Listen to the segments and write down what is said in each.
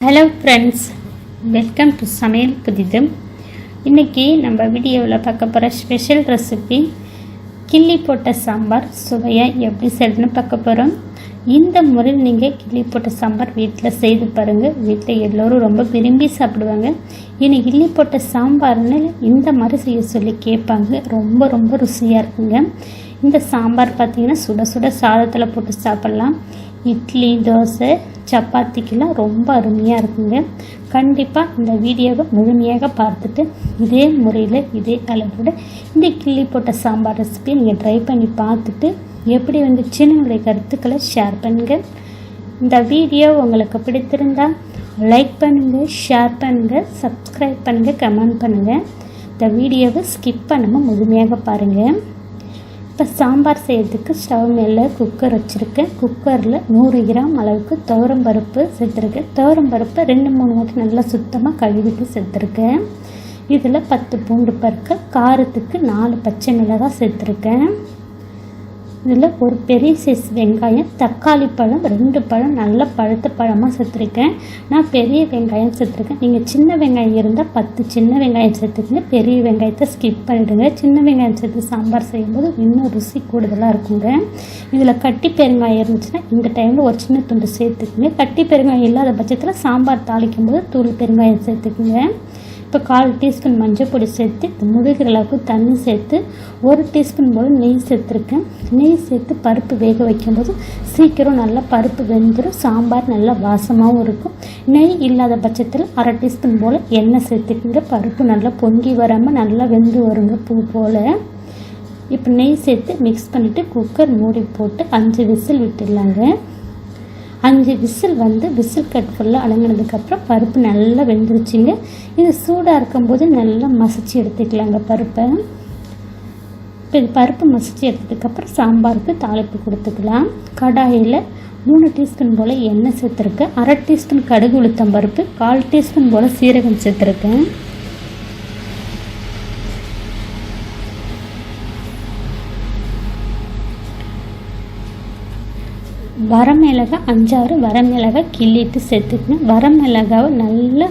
Hello friends welcome to சமையல் புதிது இன்றைக்கி நம்ம வீடியோவில் பார்க்க போகிற ஸ்பெஷல் ரெசிபி கிள்ளி போட்ட சாம்பார் சுவையாக எப்படி செய்யணும்னு பார்க்க போகிறோம் இந்த முறையில் நீங்கள் கிள்ளி போட்ட சாம்பார் வீட்டில் செய்து பாருங்கள் வீட்டில் எல்லோரும் ரொம்ப விரும்பி சாப்பிடுவாங்க. இனி கிள்ளி போட்ட சாம்பார்னு இந்த மாதிரி செய்ய சொல்லி கேட்பாங்க. ரொம்ப ரொம்ப ருசியாக இருக்குங்க. இந்த சாம்பார் பார்த்திங்கன்னா சுட சுட சாதத்தில் போட்டு சாப்பிட்லாம். இட்லி தோசை சப்பாத்திக்கெல்லாம் ரொம்ப அருமையாக இருக்குங்க. கண்டிப்பாக இந்த வீடியோவை முழுமையாக பார்த்துட்டு இதே முறையில் இதே அளவோட இந்த கிள்ளி போட்ட சாம்பார் ரெசிபியை நீங்கள் ட்ரை பண்ணி பார்த்துட்டு எப்படி வந்துச்சுன்னு உங்களுடைய கருத்துக்களை ஷேர் பண்ணுங்கள் இந்த வீடியோ உங்களுக்கு பிடித்திருந்தால் லைக் பண்ணுங்கள் ஷேர் பண்ணுங்கள் சப்ஸ்கிரைப் பண்ணுங்கள் கமெண்ட் பண்ணுங்கள் இந்த வீடியோவை ஸ்கிப் பண்ணாமல் முழுமையாக பாருங்கள் இப்போ சாம்பார் செய்யறதுக்கு ஸ்டவ் மேலே குக்கர் வச்சுருக்கேன் குக்கரில் நூறு கிராம் அளவுக்கு துவரம் பருப்பு சேர்த்துருக்கேன் துவரம் பருப்பை ரெண்டு மூணு வாட்டி நல்லா சுத்தமாக கழுவிட்டு சேர்த்துருக்கேன் இதில் பத்து பூண்டு பருக்க காரத்துக்கு நாலு பச்சை மிளகாய் சேர்த்துருக்கேன் இதில் ஒரு பெரிய சைஸ் வெங்காயம் தக்காளி பழம் ரெண்டு பழம் நல்ல பழுத்த பழமாக சேர்த்துருக்கேன். நான் பெரிய வெங்காயம் சேர்த்துருக்கேன். நீங்கள் சின்ன வெங்காயம் இருந்தால் பத்து சின்ன வெங்காயம் சேர்த்துக்கங்க. பெரிய வெங்காயத்தை ஸ்கிப் பண்ணிவிடுங்க சின்ன வெங்காயம் சேர்த்து சாம்பார் செய்யும்போது இன்னும் ருசி கூடுதலாக இருக்குங்க. இதில் கட்டி பெருங்காயம் இருந்துச்சுன்னா இந்த டைமில் ஒரு சின்ன துண்டு சேர்த்துக்குங்க. கட்டி பெருங்காயம் இல்லாத பட்சத்தில் சாம்பார் தாளிக்கும் போது தூள் பெருங்காயம் சேர்த்துக்குங்க. இப்போ கால் டீஸ்பூன் மஞ்சள் பொடி சேர்த்து முழுகிற அளவுக்கு தண்ணி சேர்த்து ஒரு டீஸ்பூன் போல் நெய் சேர்த்துருக்கேன். நெய் சேர்த்து பருப்பு வேக வைக்கும்போது சீக்கிரம் நல்லா பருப்பு வெந்துடும் சாம்பார் நல்லா வாசமாகவும் இருக்கும். நெய் இல்லாத பட்சத்தில் அரை டீஸ்பூன் போல் எண்ணெய் சேர்த்துக்குங்க. பருப்பு நல்லா பொங்கி வராமல் நல்லா வெந்து வருங்க பூ போல். இப்போ நெய் சேர்த்து மிக்ஸ் பண்ணிவிட்டு குக்கர் மூடி போட்டு அஞ்சு விசில் விட்டுடலாங்க. அஞ்சு விசில் வந்து விசில் கட் ஃபுல்லாக அடங்கினதுக்கப்புறம் பருப்பு நல்லா வெந்துருச்சுங்க. இது சூடாக இருக்கும்போது நல்லா மசிச்சு எடுத்துக்கலாங்க பருப்பை. இப்போ இது பருப்பு மசிச்சு எடுத்ததுக்கப்புறம் சாம்பாருக்கு தாளிப்பு கொடுத்துக்கலாம். கடாயில் மூணு டீஸ்பூன் போல் எண்ணெய் சேர்த்துருக்கேன். அரை டீஸ்பூன் கடுகு உளுத்தம் பருப்பு கால் டீஸ்பூன் போல் சீரகம் சேர்த்துருக்கேன். வரமிளகாய் அஞ்சாறு வரமிளகாய் கிள்ளிட்டு சேர்த்துக்கணும். வரமிளகாவை நல்லா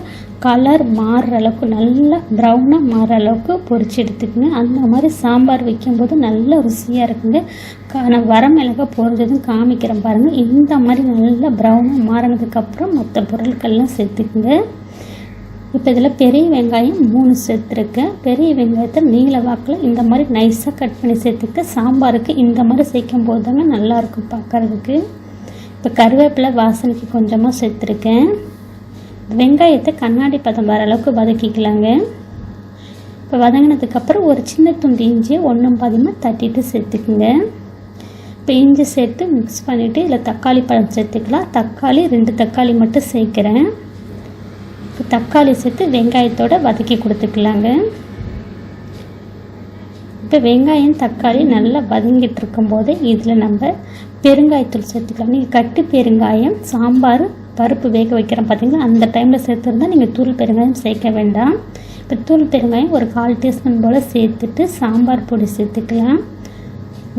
கலர் மாறுற அளவுக்கு நல்லா ப்ரௌனாக மாறுற அளவுக்கு பொறிச்சு எடுத்துக்கணும். அந்த மாதிரி சாம்பார் வைக்கும்போது நல்ல ருசியாக இருக்குங்க. கா நான் வரமிளகாய் பொறிஞ்சதும் காமிக்கிறேன் பாருங்கள் இந்த மாதிரி நல்லா ப்ரௌனாக மாறினதுக்கப்புறம் மற்ற பொருட்கள்லாம் சேர்த்துக்குங்க. இப்போ இதில் பெரிய வெங்காயம் மூணு சேர்த்துருக்கேன் பெரிய வெங்காயத்தை நீல வாக்கில் இந்த மாதிரி நைஸாக கட் பண்ணி சேர்த்துக்க சாம்பாருக்கு இந்த மாதிரி சேர்க்கும் போது தாங்க நல்லாயிருக்கும் பார்க்குறதுக்கு இப்போ கருவேப்பிலை வாசனைக்கு கொஞ்சமாக சேர்த்துருக்கேன். வெங்காயத்தை கண்ணாடி பதம் வர அளவுக்கு வதக்கிக்கலாங்க. இப்போ வதங்கினதுக்கப்புறம் ஒரு சின்ன துண்டு இஞ்சியை ஒன்றும் பாதியமாக தட்டிட்டு சேர்த்துக்குங்க. இப்போ இஞ்சி சேர்த்து மிக்ஸ் பண்ணிவிட்டு இதில் தக்காளி பழம் சேர்த்துக்கலாம். தக்காளி ரெண்டு தக்காளி மட்டும் சேர்க்குறேன். தக்காளி சேர்த்து வெங்காயத்தோடு வதக்கி கொடுத்துக்கலாங்க. இப்போ வெங்காயம் தக்காளி நல்லா வதங்கிட்டு இருக்கும்போது இதில் நம்ம பெருங்காயத்தூள் சேர்த்துக்கலாம். நீங்கள் கட்டு பெருங்காயம் சாம்பார் பருப்பு வேக வைக்கிறோம் பார்த்தீங்களா? அந்த டைமில் சேர்த்துருந்தா நீங்கள் தூள் பெருங்காயம் சேர்க்க வேண்டாம். இப்போ தூள் பெருங்காயம் ஒரு கால் டீஸ்பூன் போல் சேர்த்துட்டு சாம்பார் பொடி சேர்த்துக்கலாம்.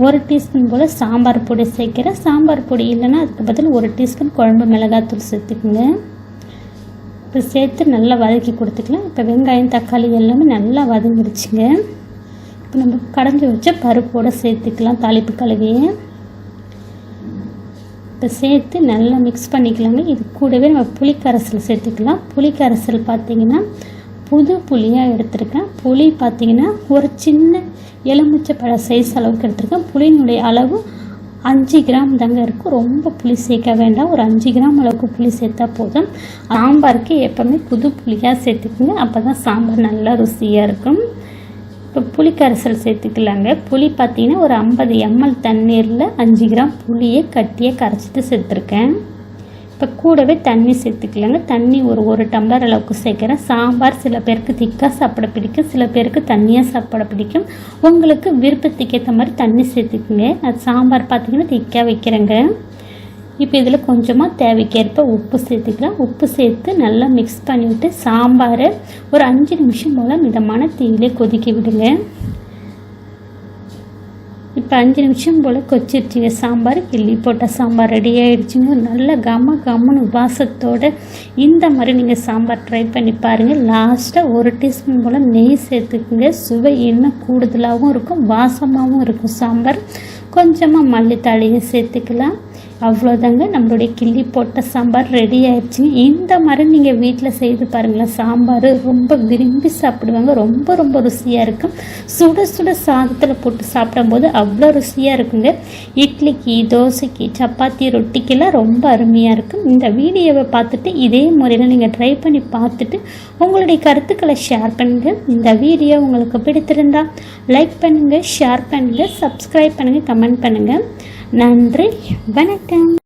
ஒரு டீஸ்பூன் போல் சாம்பார் பொடி சேர்க்குறேன். சாம்பார் பொடி இல்லைன்னா அதுக்கு பதில் ஒரு டீஸ்பூன் குழம்பு மிளகாத்தூள் சேர்த்துக்குங்க. இப்போ சேர்த்து நல்லா வதக்கி கொடுத்துக்கலாம். இப்போ வெங்காயம் தக்காளி எல்லாமே நல்லா வதங்கிடுச்சுங்க. இப்போ நம்ம கடைஞ்சி வச்ச பருப்போடு சேர்த்துக்கலாம் தாளிப்பு கலவையை இப்போ சேர்த்து நல்லா மிக்ஸ் பண்ணிக்கலாங்க. இது கூடவே நம்ம புளிக்கரைசல் சேர்த்துக்கலாம். புளிக்கரைசல் பார்த்திங்கன்னா புது புளியாக எடுத்திருக்கேன். புளி பார்த்திங்கன்னா ஒரு சின்ன எலுமிச்சை பழ சைஸ் அளவுக்கு எடுத்திருக்கேன். புளியினுடைய அளவு அஞ்சு கிராம் தாங்க இருக்கும். ரொம்ப புளி சேர்க்க வேண்டாம். ஒரு அஞ்சு கிராம் அளவுக்கு புளி சேர்த்தா போதும். சாம்பாருக்கு எப்போவுமே புது புளியாக சேர்த்துக்குங்க. அப்போ தான் சாம்பார் நல்லா ருசியாக இருக்கும். இப்போ புளி கரைசல் சேர்த்துக்கலாங்க. புளி பார்த்தீங்கன்னா ஒரு ஐம்பது எம்எல் தண்ணீரில் அஞ்சு கிராம் புளியை கட்டியே கரைச்சிட்டு சேர்த்துருக்கேன். இப்போ கூடவே தண்ணி சேர்த்துக்கலாங்க. தண்ணி ஒரு ஒரு டம்ளர் அளவுக்கு சேர்க்குறேன். சாம்பார் சில பேருக்கு திக்காக சாப்பிட பிடிக்கும். சில பேருக்கு தண்ணியாக சாப்பிட பிடிக்கும். உங்களுக்கு விருப்பத்துக்கு ஏற்ற மாதிரி தண்ணி சேர்த்துக்குங்க. அது சாம்பார் பார்த்திங்கன்னா திக்காக வைக்கிறேங்க. இப்போ இதில் கொஞ்சமாக தேவைக்கேற்ப உப்பு சேர்த்துக்கலாம். உப்பு சேர்த்து நல்லா மிக்ஸ் பண்ணிவிட்டு சாம்பாரை ஒரு அஞ்சு நிமிஷம் போல் மிதமான தீயிலே கொதிக்க விடுங்க. இப்போ அஞ்சு நிமிஷம் போல் கொச்சிருச்சுங்க. சாம்பார் கிள்ளி போட்ட சாம்பார் ரெடி ஆகிடுச்சுங்க நல்ல கம கம்முன்னு வாசத்தோடு இந்த மாதிரி நீங்கள் சாம்பார் ட்ரை பண்ணி பாருங்கள் லாஸ்ட்டாக ஒரு டீஸ்பூன் போல் நெய் சேர்த்துக்குங்க. சுவை இன்னும் கூடுதலாகவும் இருக்கும் வாசமாகவும் இருக்கும் சாம்பார். கொஞ்சமாக மல்லித்தாளியும் சேர்த்துக்கலாம். அவ்வளோதாங்க நம்மளுடைய கிள்ளி போட்ட சாம்பார் ரெடி ஆயிடுச்சு. இந்த மாதிரி நீங்கள் வீட்டில் செய்து பாருங்களேன். சாம்பார் ரொம்ப விரும்பி சாப்பிடுவாங்க. ரொம்ப ரொம்ப ருசியாக இருக்கும். சுட சுட சாதத்தில் போட்டு சாப்பிடும்போது அவ்வளோ ருசியாக இருக்குங்க. இட்லிக்கு தோசைக்கு சப்பாத்தி ரொட்டிக்கெல்லாம் ரொம்ப அருமையாக இருக்கும். இந்த வீடியோவை பார்த்துட்டு இதே முறையில் நீங்கள் ட்ரை பண்ணி பார்த்துட்டு உங்களுடைய கருத்துக்களை ஷேர் பண்ணுங்கள் இந்த வீடியோ உங்களுக்கு பிடித்திருந்தா லைக் பண்ணுங்கள் ஷேர் பண்ணுங்கள் சப்ஸ்கிரைப் பண்ணுங்கள் கமெண்ட் பண்ணுங்கள் நன்றி வணக்கம்.